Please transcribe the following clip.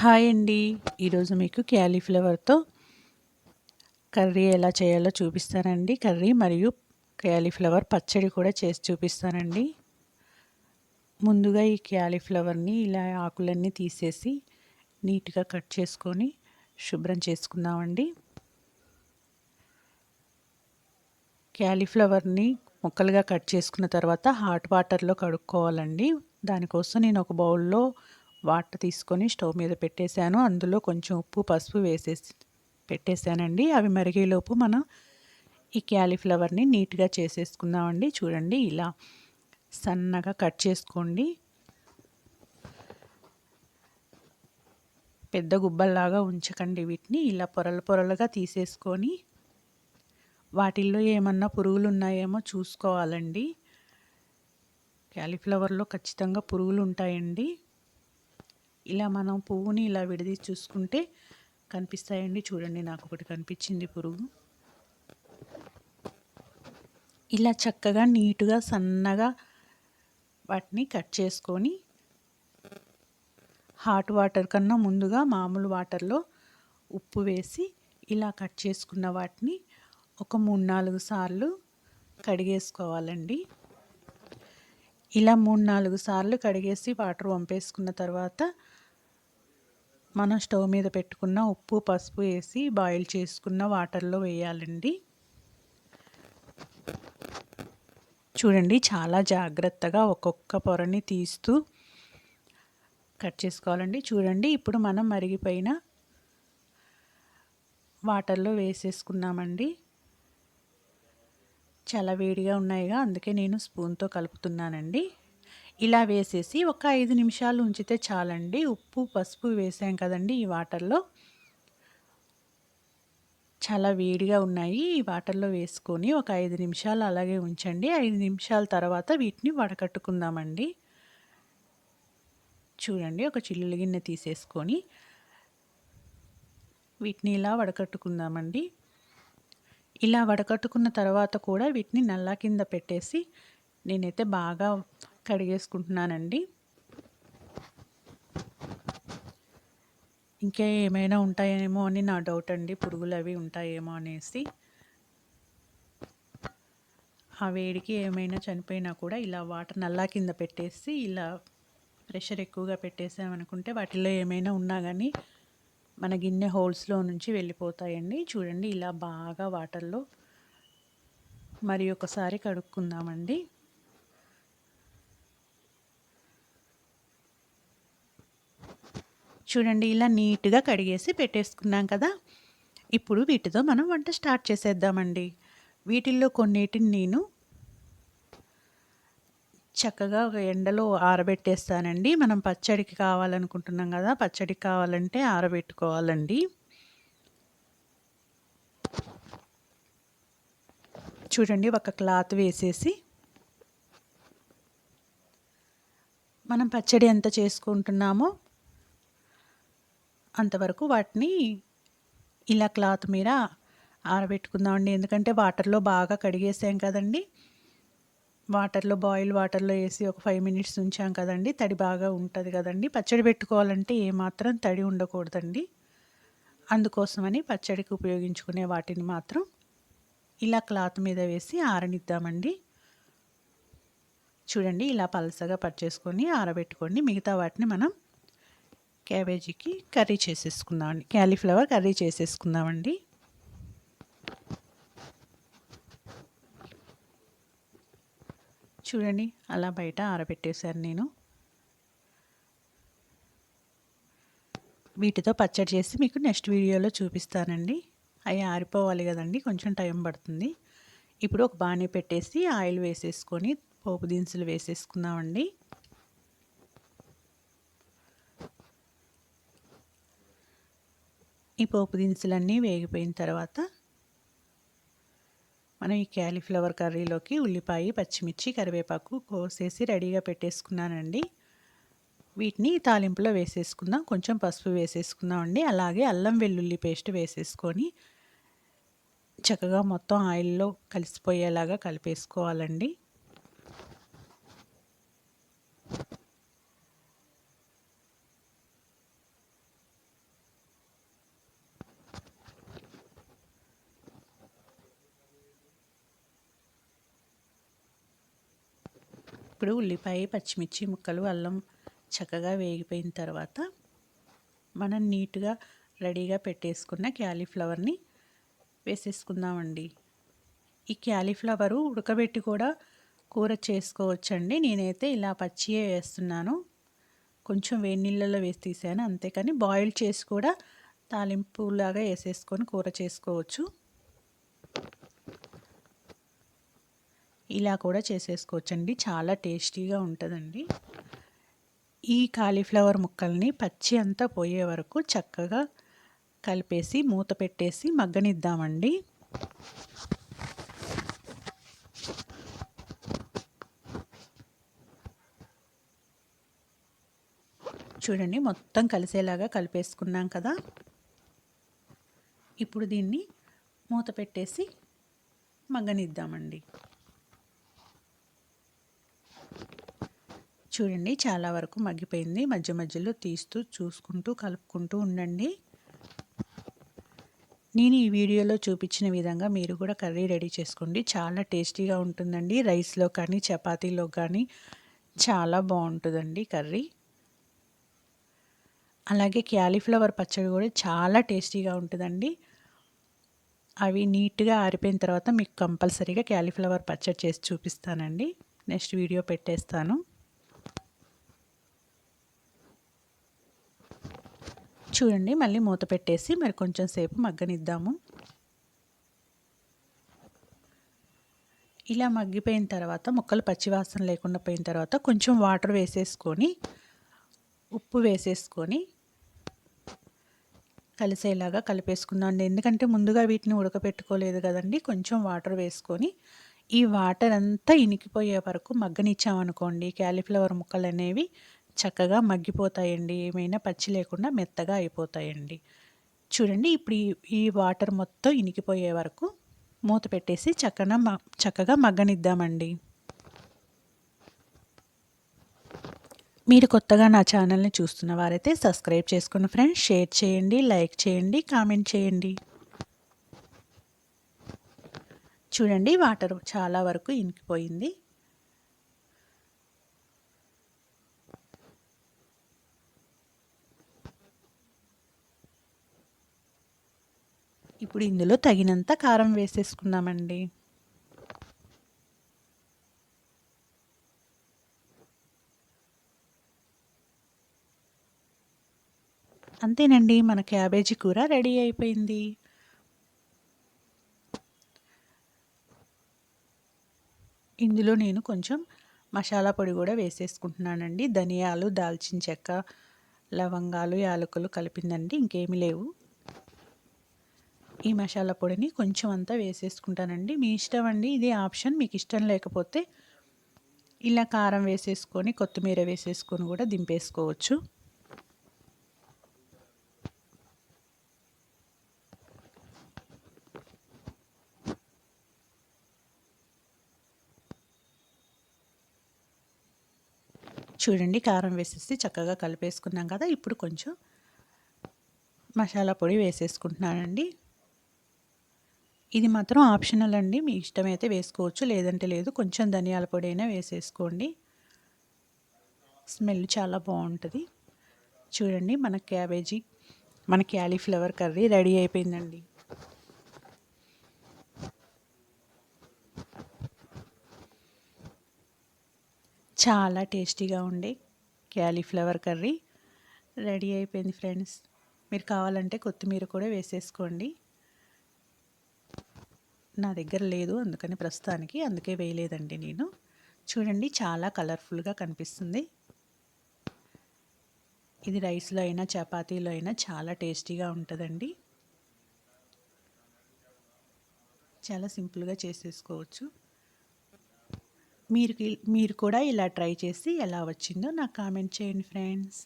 Hi అండి. ఈరోజు మీకు క్యాలీఫ్లవర్తో కర్రీ ఎలా చేయాలో చూపిస్తానండి. కర్రీ మరియు క్యాలీఫ్లవర్ పచ్చడి కూడా చేసి చూపిస్తానండి. ముందుగా ఈ క్యాలీఫ్లవర్ని ఇలా ఆకులన్నీ తీసేసి నీట్గా కట్ చేసుకొని శుభ్రం చేసుకుందామండి. క్యాలీఫ్లవర్ని ముక్కలుగా కట్ చేసుకున్న తర్వాత హాట్ వాటర్లో కడుక్కోవాలండి. దానికోసం నేను ఒక బౌల్లో వాటర్ తీసుకొని స్టవ్ మీద పెట్టేశాను. అందులో కొంచెం ఉప్పు పసుపు వేసేసి పెట్టేశానండి. అవి మరిగేలోపు మనం ఈ క్యాలీఫ్లవర్ని నీట్గా చేసేసుకుందామండి. చూడండి ఇలా సన్నగా కట్ చేసుకోండి. పెద్ద గుబ్బల్లాగా ఉంచకండి వీటిని. ఇలా పొరలు పొరలుగా తీసేసుకొని వాటిల్లో ఏమన్నా పురుగులు ఉన్నాయేమో చూసుకోవాలండి. క్యాలీఫ్లవర్లో ఖచ్చితంగా పురుగులు ఉంటాయండి ఇలా మనం పువ్వుని ఇలా విడది చూసుకుంటే కనిపిస్తాయండి. చూడండి నాకు ఒకటి కనిపించింది పురుగు. ఇలా చక్కగా నీటుగా సన్నగా వాటిని కట్ చేసుకొని హాట్ వాటర్ కన్నా ముందుగా మామూలు వాటర్లో ఉప్పు వేసి ఇలా కట్ చేసుకున్న వాటిని ఒక మూడు నాలుగు సార్లు కడిగేసుకోవాలండి. ఇలా మూడు నాలుగు సార్లు కడిగేసి వాటర్ వంపేసుకున్న తర్వాత మనం స్టవ్ మీద పెట్టుకున్న ఉప్పు పసుపు వేసి బాయిల్ చేసుకున్న వాటర్లో వేయాలండి. చూడండి చాలా జాగ్రత్తగా ఒక్కొక్క పొరని తీస్తూ కట్ చేసుకోవాలండి. చూడండి ఇప్పుడు మనం మరిగిపోయిన వాటర్లో వేసేసుకున్నామండి. చాలా వేడిగా ఉన్నాయిగా అందుకే నేను స్పూన్తో కలుపుతున్నానండి. ఇలా వేసేసి ఒక ఐదు నిమిషాలు ఉంచితే చాలండి. ఉప్పు పసుపు వేసాం కదండి ఈ వాటర్లో. చాలా వేడిగా ఉన్నాయి. ఈ వాటర్లో వేసుకొని ఒక ఐదు నిమిషాలు అలాగే ఉంచండి. ఐదు నిమిషాల తర్వాత వీటిని వడకట్టుకుందామండి. చూడండి ఒక చిల్లుల గిన్నె తీసేసుకొని వీటిని ఇలా వడకట్టుకుందామండి. ఇలా వడకట్టుకున్న తర్వాత కూడా వీటిని నల్లా కింద పెట్టేసి నేనైతే బాగా కడిగేసుకుంటున్నానండి. ఇంకా ఏమైనా ఉంటాయేమో అని నా డౌట్ అండి. పురుగులు అవి ఉంటాయేమో అనేసి. ఆ వేడికి ఏమైనా చనిపోయినా కూడా ఇలా వాటర్ నల్లా కింద పెట్టేసి ఇలా ప్రెషర్ ఎక్కువగా పెట్టేసామనుకుంటే వాటిలో ఏమైనా ఉన్నా కానీ మన గిన్నె హోల్స్లో నుంచి వెళ్ళిపోతాయండి. చూడండి ఇలా బాగా వాటర్లో మరి ఒకసారి కడుక్కుందామండి. చూడండి ఇలా నీట్గా కడిగేసి పెట్టేసుకున్నాం కదా. ఇప్పుడు వీటితో మనం వంట స్టార్ట్ చేసేద్దామండి. వీటిల్లో కొన్నిటిని నేను చక్కగా ఒక ఎండలో ఆరబెట్టేస్తానండి. మనం పచ్చడికి కావాలనుకుంటున్నాం కదా పచ్చడికి కావాలంటే ఆరబెట్టుకోవాలండి. చూడండి ఒక క్లాత్ వేసేసి మనం పచ్చడి ఎంత చేసుకుంటున్నామో అంతవరకు వాటిని ఇలా క్లాత్ మీద ఆరబెట్టుకుందామండి. ఎందుకంటే వాటర్లో బాగా కడిగేసాం కదండి. వాటర్లో బాయిల్ వాటర్లో వేసి ఒక ఫైవ్ మినిట్స్ ఉంచాం కదండి. తడి బాగా ఉంటుంది కదండి. పచ్చడి పెట్టుకోవాలంటే ఏమాత్రం తడి ఉండకూడదండి. అందుకోసమని పచ్చడికి ఉపయోగించుకునే వాటిని మాత్రం ఇలా క్లాత్ మీద వేసి ఆరనిద్దామండి. చూడండి ఇలా పలసగా పట్ చేసుకొని ఆరబెట్టుకోండి. మిగతా వాటిని మనం క్యాబేజీకి కర్రీ చేసేసుకుందామండి క్యాలీఫ్లవర్ కర్రీ చేసేసుకుందామండి. చూడండి అలా బయట ఆరబెట్టేశాను నేను. వీటితో పచ్చడి చేసి మీకు నెక్స్ట్ వీడియోలో చూపిస్తానండి. అవి ఆరిపోవాలి కదండి కొంచెం టైం పడుతుంది. ఇప్పుడు ఒక బాణీ పెట్టేసి ఆయిల్ వేసేసుకొని పోపు దినుసులు వేసేసుకుందామండి. ఈ పోపు దినుసులన్నీ వేగిపోయిన తర్వాత మనం ఈ క్యాలీఫ్లవర్ కర్రీలోకి ఉల్లిపాయ పచ్చిమిర్చి కరివేపాకు కోసేసి రెడీగా పెట్టేసుకున్నానండి. వీటిని తాలింపులో వేసేసుకుందాం. కొంచెం పసుపు వేసేసుకుందామండి. అలాగే అల్లం వెల్లుల్లి పేస్ట్ వేసేసుకొని చక్కగా మొత్తం ఆయిల్లో కలిసిపోయేలాగా కలిపేసుకోవాలండి. ఇప్పుడు ఉల్లిపాయ పచ్చిమిర్చి ముక్కలు అల్లం చక్కగా వేగిపోయిన తర్వాత మనం నీట్గా రెడీగా పెట్టేసుకున్న క్యాలీఫ్లవర్ని వేసేసుకుందామండి. ఈ క్యాలీఫ్లవరు ఉడకబెట్టి కూడా కూర చేసుకోవచ్చండి. నేనైతే ఇలా పచ్చియే వేస్తున్నాను. కొంచెం వేడి నీళ్ళలో వేసి తీసాను అంతేకాని బాయిల్ చేసి కూడా తాలింపులాగా వేసేసుకొని కూర చేసుకోవచ్చు. ఇలా కూడా చేసేసుకోవచ్చండి. చాలా టేస్టీగా ఉంటుందండి. ఈ కాలీఫ్లవర్ ముక్కల్ని పచ్చి అంతా పోయే వరకు చక్కగా కలిపేసి మూత పెట్టేసి మగ్గనిద్దామండి. చూడండి మొత్తం కలిసేలాగా కలిపేసుకున్నాం కదా. ఇప్పుడు దీన్ని మూత పెట్టేసి మగ్గనిద్దామండి. చూడండి చాలా వరకు మగ్గిపోయింది. మధ్య మధ్యలో తీస్తూ చూసుకుంటూ కలుపుకుంటూ ఉండండి. నేను ఈ వీడియోలో చూపించిన విధంగా మీరు కూడా కర్రీ రెడీ చేసుకోండి. చాలా టేస్టీగా ఉంటుందండి. రైస్లో కానీ చపాతీలో కానీ చాలా బాగుంటుందండి కర్రీ. అలాగే క్యాలీఫ్లవర్ పచ్చడి కూడా చాలా టేస్టీగా ఉంటుందండి. అవి నీట్గా ఆరిపోయిన తర్వాత మీకు కంపల్సరీగా క్యాలీఫ్లవర్ పచ్చడి చేసి చూపిస్తానండి. నెక్స్ట్ వీడియో పెట్టేస్తాను. చూడండి మళ్ళీ మూత పెట్టేసి మరి కొంచెం సేపు మగ్గనిద్దాము. ఇలా మగ్గిపోయిన తర్వాత ముక్కలు పచ్చివాసన లేకుండా పోయిన తర్వాత కొంచెం వాటర్ వేసేసుకొని ఉప్పు వేసేసుకొని కలిసేలాగా కలిపేసుకుందాం ఎందుకంటే ముందుగా వీటిని ఉడకపెట్టుకోలేదు కదండి కొంచెం వాటర్ వేసుకొని ఈ వాటర్ అంతా ఇనికిపోయే వరకు మగ్గనిచ్చామనుకోండి క్యాలీఫ్లవర్ ముక్కలు అనేవి చక్కగా మగ్గిపోతాయండి. ఏమైనా పచ్చి లేకుండా మెత్తగా అయిపోతాయండి. చూడండి ఇప్పుడు ఈ వాటర్ మొత్తం ఇనికిపోయే వరకు మూత పెట్టేసి చక్కగా చక్కగా మగ్గనిద్దామండి. మీరు కొత్తగా నా ఛానల్ని చూస్తున్న వారైతే సబ్స్క్రైబ్ చేసుకున్న ఫ్రెండ్స్ షేర్ చేయండి లైక్ చేయండి కామెంట్ చేయండి. చూడండి వాటర్ చాలా వరకు ఇనికిపోయింది. ఇప్పుడు ఇందులో తగినంత కారం వేసేసుకున్నామండి అంతేనండి మన క్యాబేజీ కూర రెడీ అయిపోయింది. ఇందులో నేను కొంచెం మసాలా పొడి కూడా వేసేసుకుంటున్నానండి. ధనియాలు దాల్చిన చెక్క లవంగాలు యాలకులు కలిపిందండి ఇంకేమీ లేవు. ఈ మసాలా పొడిని కొంచెం అంతా వేసేసుకుంటానండి. మీ ఇష్టం అండి ఇది ఆప్షన్. మీకు ఇష్టం లేకపోతే ఇలా కారం వేసేసుకొని కొత్తిమీర వేసేసుకొని కూడా దింపేసుకోవచ్చు. చూడండి కారం వేసేసి చక్కగా కలిపేసుకున్నాం కదా. ఇప్పుడు కొంచెం మసాలా పొడి వేసేసుకుంటున్నానండి. ఇది మాత్రం ఆప్షనల్ అండి. మీ ఇష్టమైతే వేసుకోవచ్చు లేదంటే లేదు. కొంచెం ధనియాల పొడి అయినా వేసేసుకోండి. స్మెల్ చాలా బాగుంటుంది. చూడండి మన క్యాబేజీ మన క్యాలీఫ్లవర్ కర్రీ రెడీ అయిపోయిందండి. చాలా టేస్టీగా ఉండే క్యాలీఫ్లవర్ కర్రీ రెడీ అయిపోయింది ఫ్రెండ్స్. మీరు కావాలంటే కొత్తిమీర కూడా వేసేసుకోండి. నా దగ్గర లేదు అందుకని ప్రస్తుతానికి అందుకే వేయలేదండి నేను. చూడండి చాలా కలర్ఫుల్గా కనిపిస్తుంది. ఇది రైస్లో అయినా చపాతీలో అయినా చాలా టేస్టీగా ఉంటుందండి. చాలా సింపుల్గా చేసేసుకోవచ్చు. మీరు మీరు కూడా ఇలా ట్రై చేసి ఎలా వచ్చిందో నాకు కామెంట్ చేయండి ఫ్రెండ్స్.